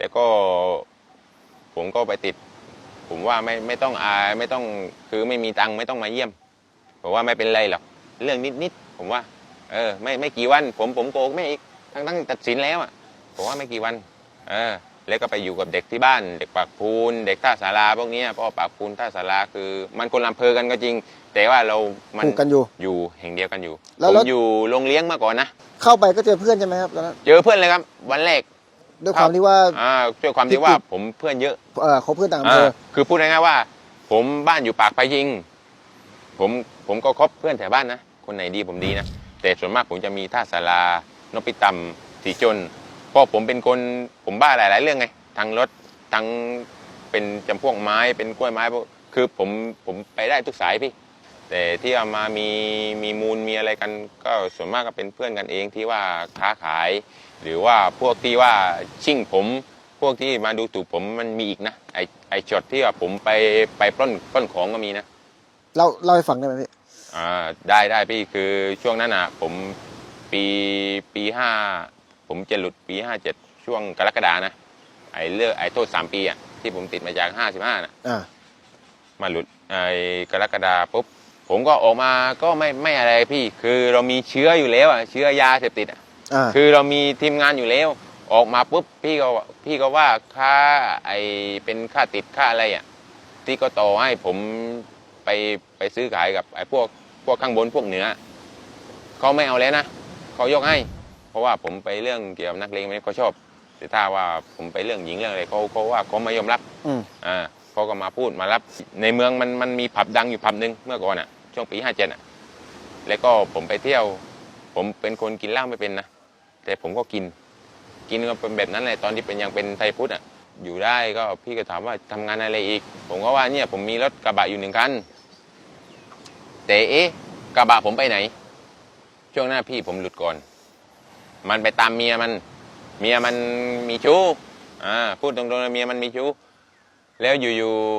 แล้วก็ผมก็ไปติด ผมว่าไม่ไม่ต้องอายไม่ต้องคือไม่มีตังค์ไม่ต้องมาเยี่ยมผมว่าไม่เป็นไรหรอกเรื่องนิดๆผมว่า เออ ไม่ไม่กี่วัน ผมผมโกงไม่อีกทั้งทั้งตัดสินแล้วอะผมว่าไม่กี่วัน เออ แล้วก็ไปอยู่กับเด็กที่บ้าน เด็กปากพูน เด็กท่าสาราพวกเนี้ยเพราะว่าปากพูนท่าสาราคือ มันคนลำเพอกันก็จริง แต่ว่าเรา มันผูกกันอยู่อยู่แห่งเดียวกันอยู่แล้ผวมแล้วอยู่โรงเลี้ยงมาก่อนนะเข้าไปก็เจอเพื่อนใช่ไหมครับตอนนั้นเจอเพื่อนเลยครับ วันแรก ด้วยความที่ว่าอ่าด้วยความที่ว่าผมเพื่อนเยอะเออเขาเพื่อนต่างอำเภออ่าคือพูดง่ายๆว่า ผมบ้านอยู่ปากพยิง ผมผมก็คบเพื่อนแถวบ้านนะ คนไหนดีผมดีนะ แต่ส่วนมากผมจะมีท่าสารานพิตำสีจนเพราะผมเป็นคนผมบ้าหลายๆเรื่องไงทั้งรถทั้งเป็นจำพวกไม้เป็นกล้วยไม้พวกคือผมผมไปได้ทุกสายพี่ แต่ที่เอามามีมีมูลมีอะไรกัน ก็ส่วนมากก็เป็นเพื่อนกันเองที่ว่าค้าขาย หรือว่าพวกที่ว่าชิ่งผม พวกที่มาดูถูกผมมันมีอีกนะไอไอช็อตที่ว่าผมไปไปปล้นปล้นของก็มีนะเราเล่าให้ฟังได้ไหมพี่อ่าได้ได้พี่คือช่วงนั้นอะผมปีปีห้าผมจะหลุดปีห้าเจ็ดช่วงกรกฎานะไอเลือกไอโทษสามปีอะที่ผมติดมาจากห้าสิบห้านะอ่ามาหลุดไอ้กรกฎาปุ๊บ ผมก็ออกมาก็ไม่ไม่อะไรพี่ คือเรามีเชื้ออยู่แล้วอะเชื้อยาเสพติดอะอ่าคือเรามีทีมงานอยู่แล้ว ออกมาปุ๊บพี่ก็พี่ก็ว่าค่าไอเป็นค่าติดค่าอะไรอะที่ก็ต่อให้ผมไปไปซื้อขายกับไอ้พวกพวกข้างบนพวกเหนือเขาไม่เอาแล้วนะเขายกให้ เพราะว่าผมไปเรื่องเกี่ยวกับนักเลงไม่เขาชอบ แต่ถ้าว่าผมไปเรื่องหญิงเรื่องอะไรเขาเขาว่าเขาไม่ยอมรับ อืม อ่าเขาก็มาพูดมารับในเมืองมันมันมีผับดังอยู่ผับหนึ่งเมื่อก่อนอะ ช่วงปีห้าเจ็ดอะ แล้วก็ผมไปเที่ยว ผมเป็นคนกินเหล้าไม่เป็นนะ แต่ผมก็กิน กินก็เป็นแบบนั้นเลยตอนที่เป็นยังเป็นไทยพุทธอะ อยู่ได้ก็พี่ก็ถามว่าทำงานอะไรอีก ผมก็ว่าเนี่ยผมมีรถกระบะอยู่หนึ่งคัน แต่เอ๊ะกระบะผมไปไหน ช่วงหน้าพี่ผมหลุดก่อน มันไปตามเมียมัน เมียมันมีชู้ อ่า พูดตรงๆเลยเมียมันมีชู้ แล้วอยู่ๆ